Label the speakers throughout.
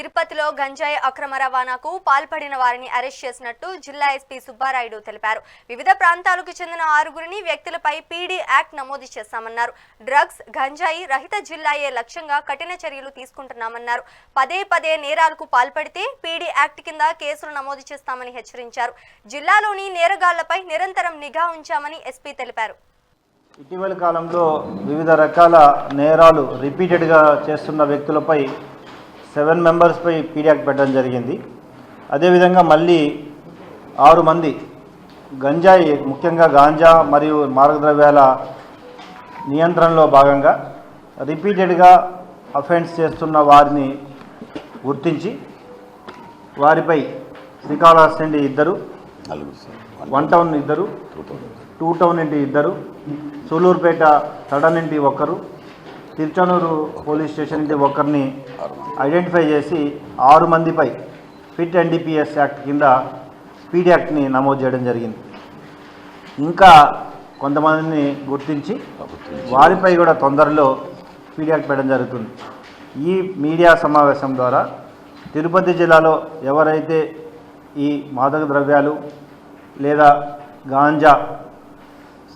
Speaker 1: తిరుపతిలో గంజాయి అక్రమ రవాణాకు పాల్పడిన వారిని అరెస్ట్ చేసినట్టు జిల్లా ఎస్పీ సుబ్బారాయుడు తెలిపారు. వివిధ ప్రాంతాలకు చెందిన ఆరుగురిని వ్యక్తులపై పీడీ యాక్ట్ నమోదు చేశామన్నారు. డ్రగ్స్ గంజాయి రహిత జిల్లాయే లక్ష్యంగా కఠిన చర్యలు తీసుకుంటున్నామన్నారు. పదే పదే నేరాలకు పాల్పడితే పీడీ యాక్ట్ కింద కేసులు నమోదు చేస్తామని హెచ్చరించారు. జిల్లాలోని నేరగాళ్ళపై నిరంతరం నిఘా ఉంచామని ఎస్పీ తెలిపారు.
Speaker 2: ఇటీవల కాలంలో వివిధ రకాల నేరాలు రిపీటెడ్గా చేస్తున్న వ్యక్తులపై సెవెన్ మెంబర్స్పై పీడియాక్ పెట్టడం జరిగింది. అదేవిధంగా మళ్ళీ ఆరు మంది గంజాయి ముఖ్యంగా గాంజా మరియు మార్గద్రవ్యాల నియంత్రణలో భాగంగా రిపీటెడ్గా అఫెన్స్ చేస్తున్న వారిని గుర్తించి వారిపై శ్రీకాళహస్తి నుండి ఇద్దరు వన్ టౌన్ ఇద్దరు
Speaker 3: టూ
Speaker 2: టౌన్. నుండి ఇద్దరు సూలూరుపేట తడ నుండి ఒకరు తిరుచనూరు పోలీస్ స్టేషన్ నుండి ఒకరిని ఐడెంటిఫై చేసి ఆరు మందిపై ఫిట్ ఎన్డీపీఎస్ యాక్ట్ కింద స్పీడ్ యాక్ట్ని నమోదు చేయడం జరిగింది. ఇంకా కొంతమందిని గుర్తించి వారిపై కూడా తొందరలో స్పీడ్ యాక్ట్ పెట్టడం జరుగుతుంది. ఈ మీడియా సమావేశం ద్వారా తిరుపతి జిల్లాలో ఎవరైతే ఈ మాదక ద్రవ్యాలు లేదా గాంజా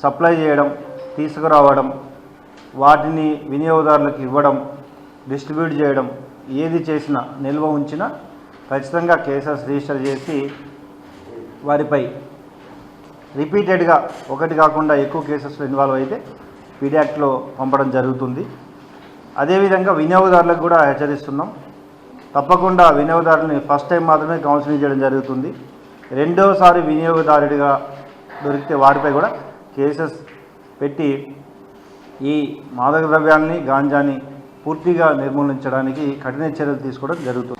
Speaker 2: సప్లై చేయడం తీసుకురావడం వాటిని వినియోగదారులకు ఇవ్వడం డిస్ట్రిబ్యూట్ చేయడం ఏది చేసినా నిల్వ ఉంచినా ఖచ్చితంగా కేసెస్ రిజిస్టర్ చేసి వారిపై రిపీటెడ్గా ఒకటి కాకుండా ఎక్కువ కేసెస్లో ఇన్వాల్వ్ అయితే పీడియాక్ట్లో పంపడం జరుగుతుంది. అదేవిధంగా వినియోగదారులకు కూడా హెచ్చరిస్తున్నాం. తప్పకుండా వినియోగదారుని ఫస్ట్ టైం మాత్రమే కౌన్సిలింగ్ చేయడం జరుగుతుంది. రెండోసారి వినియోగదారుడిగా దొరికితే వారిపై కూడా కేసెస్ పెట్టి ఈ మాదక ద్రవ్యాల్ని గాంజాని పూర్తిగా నిర్మూలించడానికి కఠిన చర్యలు తీసుకోవడం జరుగుతుంది.